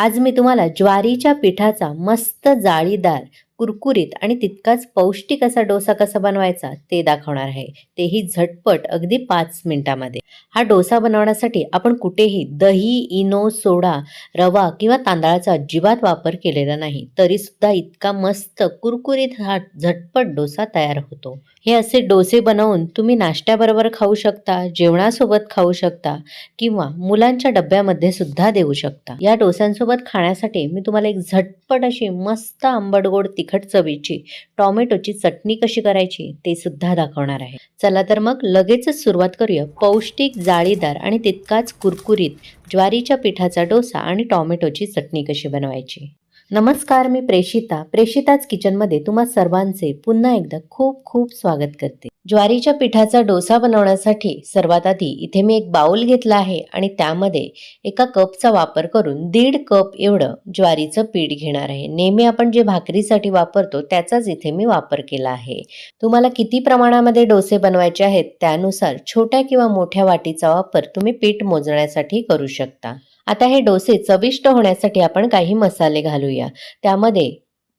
आज मी तुम्हाला ज्वारीच्या पिठाचा मस्त जाळीदार कुरकुरीत आणि तितकाच पौष्टिक असा डोसा कसा बनवायचा ते दाखवणार आहे. तेही झटपट अगदी पाच मिनिटामध्ये. हा डोसा बनवण्यासाठी आपण कुठेही दही इनो सोडा रवा किंवा तांदळाचा अजिबात वापर केलेला नाही. तरी सुद्धा इतका मस्त कुरकुरीत हा झटपट डोसा तयार होतो. हे असे डोसे बनवून तुम्ही नाश्त्याबरोबर खाऊ शकता जेवणासोबत खाऊ शकता किंवा मुलांच्या डब्यामध्ये सुद्धा देऊ शकता. या डोस्यांसोबत खाण्यासाठी मी तुम्हाला एक झटपट अशी मस्त आंबट गोड तिखट चवीची टॉमॅटोची चटणी कशी करायची ते सुद्धा दाखवणार आहे. चला तर मग लगेचच सुरुवात करूया. पौष्टिक जाळीदार आणि तितकाच कुरकुरीत ज्वारीच्या पिठाचा डोसा आणि टॉमॅटोची चटणी कशी बनवायची? नमस्कार मी प्रेषिता प्रेषिताच किचनमध्ये तुम्हा सर्वांचे पुन्हा एकदा खूप खूप स्वागत करते. ज्वारीच्या पिठाचा डोसा बनवण्यासाठी सर्वात आधी इथे मी एक बाउल घेतला आहे आणि त्यामध्ये एका कपचा वापर करून दीड कप एवढं ज्वारीचं पीठ घेणार आहे. नेहमी आपण जे भाकरीसाठी वापरतो त्याचाच इथे मी वापर केला आहे. तुम्हाला किती प्रमाणामध्ये डोसे बनवायचे आहेत त्यानुसार छोट्या किंवा मोठ्या वाटीचा वापर तुम्ही पीठ मोजण्यासाठी करू शकता. आता हे डोसे चविष्ट होण्यासाठी आपण काही मसाले घालूया. त्यामध्ये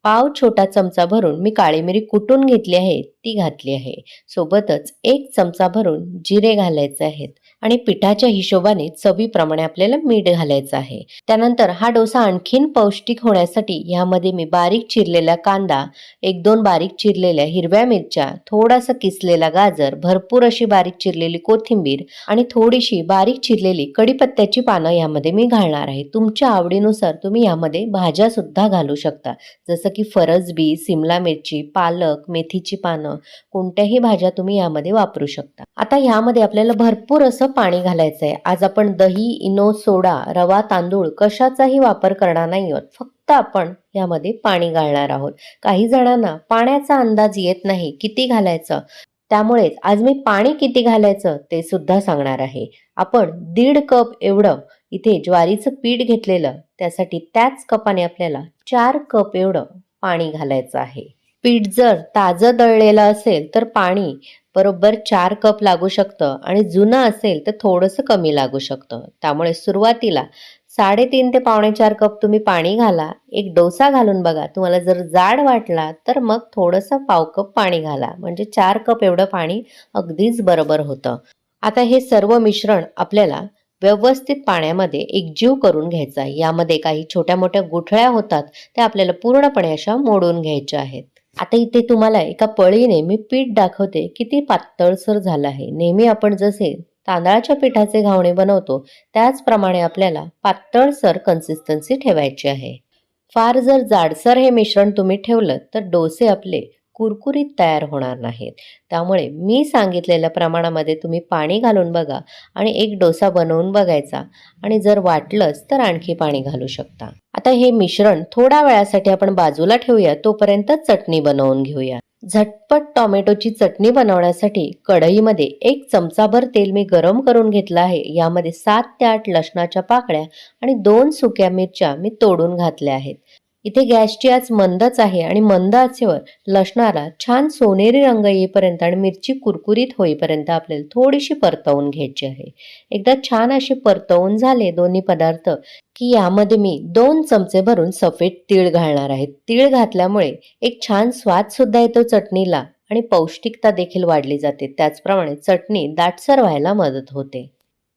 पाव छोटा चमचा भरून मी काळी मिरी कुटून घेतली आहे ती घातली आहे. सोबतच एक चमचा भरून जिरे घालायचे आहेत आणि पिठाच्या हिशोबाने चवीप्रमाणे आपल्याला मीठ घालायचं आहे. त्यानंतर हा डोसा आणखीन पौष्टिक होण्यासाठी ह्यामध्ये मी बारीक चिरलेला कांदा एक दोन बारीक चिरलेल्या हिरव्या मिरच्या थोडासा किसलेला गाजर भरपूर अशी बारीक चिरलेली कोथिंबीर आणि थोडीशी बारीक चिरलेली कडीपत्त्याची पानं यामध्ये मी घालणार आहे. तुमच्या आवडीनुसार तुम्ही यामध्ये भाज्या सुद्धा घालू शकता. जसं की फरसबी सिमला मिरची पालक मेथीची पानं कोणत्याही भाज्या तुम्ही यामध्ये वापरू शकता. आता ह्यामध्ये आपल्याला भरपूर असं पाणी घालायचं आहे आज आपण दही इनो सोडा रवा तांदूळ कशाचाही वापर करणार नाही आहोत फक्त आपण यामध्ये पाणी घालणार आहोत. काही जणांना पाण्याचा अंदाज येत नाही किती घालायचं. त्यामुळेच आज मी पाणी किती घालायचं ते सुद्धा सांगणार आहे. आपण दीड कप एवढं इथे ज्वारीचं पीठ घेतलेलं त्यासाठी त्याच कपाने आपल्याला चार कप एवढं पाणी घालायचं आहे. पीठ जर ताजं दळलेलं असेल तर पाणी बरोबर चार कप लागू शकतं आणि जुनं असेल तर थोडंसं कमी लागू शकतं. त्यामुळे सुरुवातीला साडेतीन ते पावणे चार कप तुम्ही पाणी घाला. एक डोसा घालून बघा. तुम्हाला जर जाड वाटला तर मग थोडंसं पाव कप पाणी घाला. म्हणजे चार कप एवढं पाणी अगदीच बरोबर होतं. आता हे सर्व मिश्रण आपल्याला व्यवस्थित पाण्यामध्ये एकजीव करून घ्यायचा. आहे यामध्ये काही छोट्या मोठ्या गुठळ्या होतात त्या आपल्याला पूर्णपणे अशा मोडून घ्यायच्या आहेत. आता इथे तुम्हाला एका पळीने मी पीठ दाखवते किती पातळसर झालं आहे. नेहमी आपण जसे तांदळाच्या पिठाचे घावणे बनवतो त्याचप्रमाणे आपल्याला पातळसर कन्सिस्टन्सी ठेवायची आहे. फार जर जाडसर हे मिश्रण तुम्ही ठेवलं तर डोसे आपले कुरकुरीत तयार होणार नाहीत. त्यामुळे मी सांगितलेल्या प्रमाणामध्ये तुम्ही पाणी घालून बघा आणि एक डोसा बनवून बघायचा. आणि जर वाटलंच तर आणखी पाणी घालू शकता. आता हे मिश्रण थोड्या वेळासाठी आपण बाजूला ठेवूया तोपर्यंत चटणी बनवून घेऊया. झटपट टोमॅटोची चटणी बनवण्यासाठी कढईमध्ये एक चमचाभर तेल मी गरम करून घेतलं आहे. यामध्ये सात ते आठ लसणाच्या पाकळ्या आणि दोन सुक्या मिरच्या मी तोडून घातल्या आहेत. इथे गॅसची आज मंदच आहे आणि मंद आचेवर लसणाला छान सोनेरी रंग येईपर्यंत आणि मिरची कुरकुरीत होईपर्यंत आपल्याला थोडीशी परतवून घ्यायची आहे. एकदा छान अशी परतवून झाले दोन्ही पदार्थ की यामध्ये मी दोन चमचे भरून सफेद तीळ घालणार आहे. तीळ घातल्यामुळे एक छान स्वाद सुद्धा येतो चटणीला आणि पौष्टिकता देखील वाढली जाते. त्याचप्रमाणे चटणी दाटसर व्हायला मदत होते.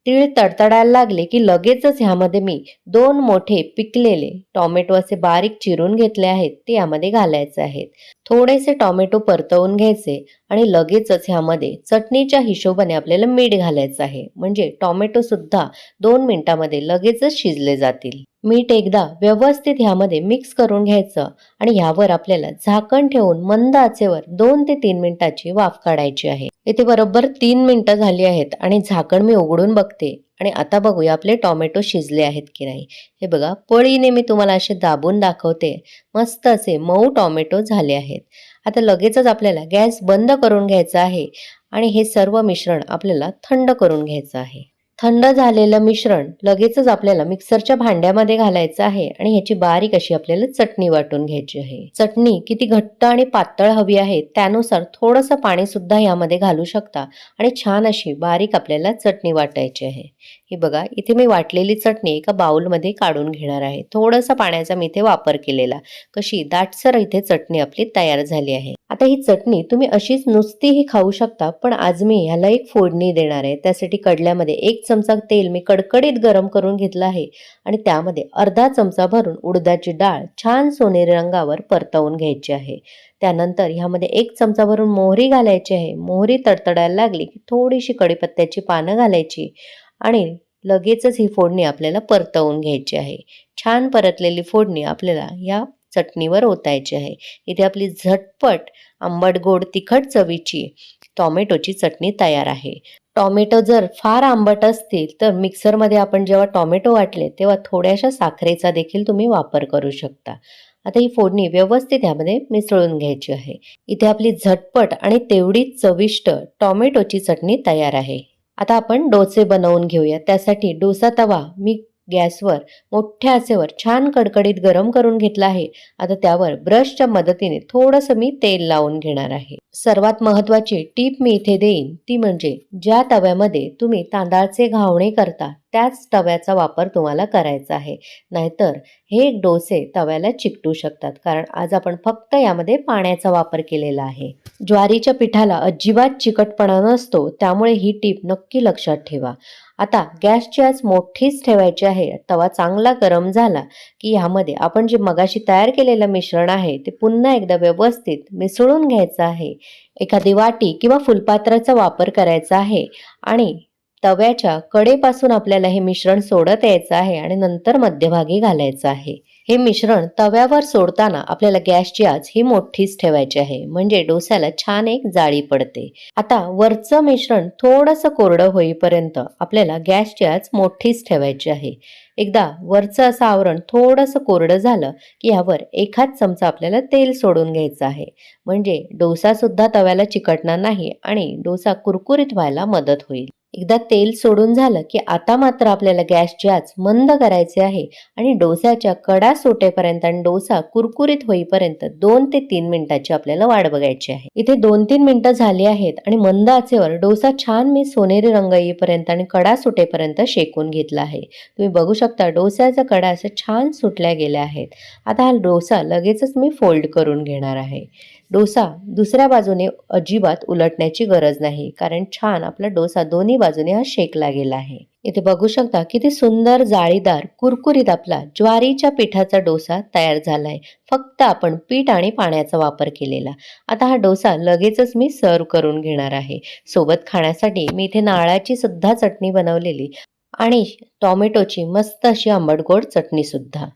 तीळ तडतडायला लागले की लगेचच ह्यामध्ये मी दोन मोठे पिकलेले टॉमॅटो असे बारीक चिरून घेतले आहेत. ते यामध्ये घालायचे आहेत. थोडेसे टॉमॅटो परतवून घ्यायचे आणि लगेचच ह्यामध्ये चटणीच्या हिशोबाने आपल्याला मीठ घालायचं आहे. म्हणजे टॉमॅटो सुद्धा दोन मिनिटामध्ये लगेचच शिजले जातील. मीठ एकदा व्यवस्थित ह्यामध्ये मिक्स करून घ्यायचं आणि ह्यावर आपल्याला झाकण ठेवून मंद आचेवर दोन ते तीन मिनिटाची वाफ काढायची आहे. इथे बरोबर तीन मिनटं झाली आहेत आणि झाकण मी उघडून बघते. आणि आता बघूया आपले टॉमॅटो शिजले आहेत की नाही. हे बघा पळीने मी तुम्हाला असे दाबून दाखवते. मस्त असे मऊ टॉमॅटो झाले आहेत. आता लगेचच आपल्याला गॅस बंद करून घ्यायचा आहे आणि हे सर्व मिश्रण आपल्याला थंड करून घ्यायचं आहे. थंड झालेलं मिश्रण लगेचच आपल्याला मिक्सरच्या भांड्यामध्ये घालायचं आहे आणि ह्याची बारीक अशी आपल्याला चटणी वाटून घ्यायची आहे. चटणी किती घट्ट आणि पातळ हवी आहे त्यानुसार थोडंसं पाणी सुद्धा यामध्ये घालू शकता आणि छान अशी बारीक आपल्याला चटणी वाटायची आहे. हे बघा इथे मी वाटलेली चटणी एका बाउलमध्ये काढून घेणार आहे. थोडासा पाण्याचा मी इथे वापर केलेला. कशी? दाटसर इथे चटणी आपली तयार झाली आहे. आता ही चटणी तुम्ही अशीच नुसतीही खाऊ शकता पण आज मी ह्याला एक फोडणी देणार आहे. त्यासाठी कडल्यामध्ये एक चमचा तेल मी कडकडीत गरम करून घेतलं आहे आणि त्यामध्ये अर्धा चमचा भरून उडदाची डाळ छान सोनेरी रंगावर परतवून घ्यायची आहे. त्यानंतर ह्यामध्ये एक चमचा भरून मोहरी घालायची आहे. मोहरी तडतडायला लागली की थोडीशी कडीपत्त्याची पानं घालायची. आणि लगेचच ही फोडणी आपल्याला परतवून घ्यायची आहे. छान परतलेली फोडणी आपल्याला या चटणीवर ओतायची आहे. इथे आपली झटपट आंबट गोड तिखट चवीची टॉमॅटोची चटणी तयार आहे. टॉमॅटो जर फार आंबट असतील तर मिक्सरमध्ये आपण जेव्हा टॉमॅटो वाटले तेव्हा थोड्याशा साखरेचा देखील तुम्ही वापर करू शकता. आता ही फोडणी व्यवस्थित ह्यामध्ये मिसळून घ्यायची आहे. इथे आपली झटपट आणि तेवढीच चविष्ट टॉमॅटोची चटणी तयार आहे. आता आपण डोसे बनवून घेऊया. त्यासाठी डोसा तवा मी गॅसवर मोठ्या आसेवर छान कडकडीत गरम करून घेतला आहे. आता त्यावर ब्रशच्या मदतीने थोडंसं मी तेल लावून घेणार आहे. सर्वात महत्त्वाची टीप मी इथे देईन. ती म्हणजे ज्या तव्यामध्ये तुम्ही तांदळाचे घावणे करता त्याच तव्याचा वापर तुम्हाला करायचा आहे. नाहीतर हे डोसे तव्याला चिकटू शकतात कारण आज आपण फक्त यामध्ये पाण्याचा वापर केलेला आहे. ज्वारीच्या पिठाला अजिबात चिकटपणा नसतो त्यामुळे ही टीप नक्की लक्षात ठेवा. आता गॅसची आज मोठीच ठेवायची आहे. तवा चांगला गरम झाला की ह्यामध्ये आपण जे मगाशी तयार केलेलं मिश्रण आहे ते पुन्हा एकदा व्यवस्थित मिसळून घ्यायचं आहे. एखादी वाटी किंवा फुलपात्राचा वापर करायचा आहे आणि तव्याच्या कडेपासून आपल्याला हे मिश्रण सोडत यायचं आहे आणि नंतर मध्यभागी घालायचं आहे. हे मिश्रण तव्यावर सोडताना आपल्याला गॅसची आज ही मोठीच ठेवायची आहे. म्हणजे डोस्याला छान एक जाळी पडते. आता वरचं मिश्रण थोडंसं कोरडं होईपर्यंत आपल्याला गॅसची आज मोठीच ठेवायची आहे. एकदा वरचं असं आवरण थोडंसं कोरडं झालं की यावर एखाद चमचा आपल्याला तेल सोडून घ्यायचं आहे. म्हणजे डोसा सुद्धा तव्याला चिकटणार नाही आणि डोसा कुरकुरीत व्हायला मदत होईल. एकदा तेल सोडून झालं की आता मात्र आपल्याला गॅसची आच मंद करायचे आहे आणि डोसाच्या कडा सुटेपर्यंत आणि डोसा कुरकुरीत होईपर्यंत दोन ते तीन मिनिटाची आपल्याला वाट बघायची आहे. इथे दोन तीन मिनिटं झाली आहेत आणि मंद आचेवर डोसा छान मी सोनेरी रंग येईपर्यंत आणि कडा सुटेपर्यंत शेकून घेतला आहे. तुम्ही बघू शकता डोसाचा कडा असं छान सुटल्या गेल्या आहेत. आता हा डोसा लगेचच मी फोल्ड करून घेणार आहे. डोसा दुसऱ्या बाजूने अजिबात उलटण्याची गरज नाही कारण छान आपला डोसा दोन्ही बाजूने हा शेकला गेला आहे. इथे बघू शकता किती सुंदर जाळीदार कुरकुरीत आपला ज्वारीच्या पिठाचा डोसा तयार झालाय. फक्त आपण पीठ आणि पाण्याचा वापर केलेला. आता हा डोसा लगेचच मी सर्व करून घेणार आहे. सोबत खाण्यासाठी मी इथे नारळाची सुद्धा चटणी बनवलेली आणि टॉमॅटोची मस्त अशी आंबटगोड चटणी सुद्धा.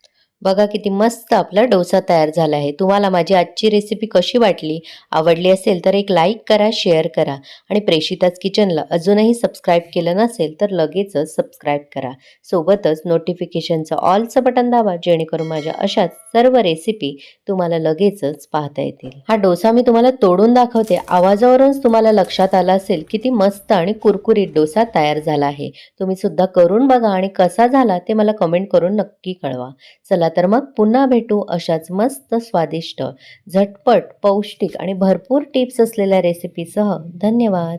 बघा किती मस्त आपला डोसा तयार झाला आहे. तुम्हाला माझी आजची रेसिपी कशी वाटली? आवडली असेल तर एक लाईक करा शेअर करा. आणि प्रेषिताच किचनला अजूनही सबस्क्राईब केलं नसेल तर लगेचच सबस्क्राईब करा. सोबतच नोटिफिकेशनचं ऑलचं बटन दाबा जेणेकरून माझ्या अशाच सर्व रेसिपी तुम्हाला लगेचच पाहता येतील. हा डोसा मी तुम्हाला तोडून दाखवते. आवाजावरूनच तुम्हाला लक्षात आला असेल किती मस्त आणि कुरकुरीत डोसा तयार झाला आहे. तुम्ही सुद्धा करून बघा आणि कसा झाला ते मला कमेंट करून नक्की कळवा. चला चला तर मग पुन्हा भेटू अशाच मस्त स्वादिष्ट झटपट पौष्टिक आणि भरपूर टिप्स असलेल्या रेसिपीसह धन्यवाद.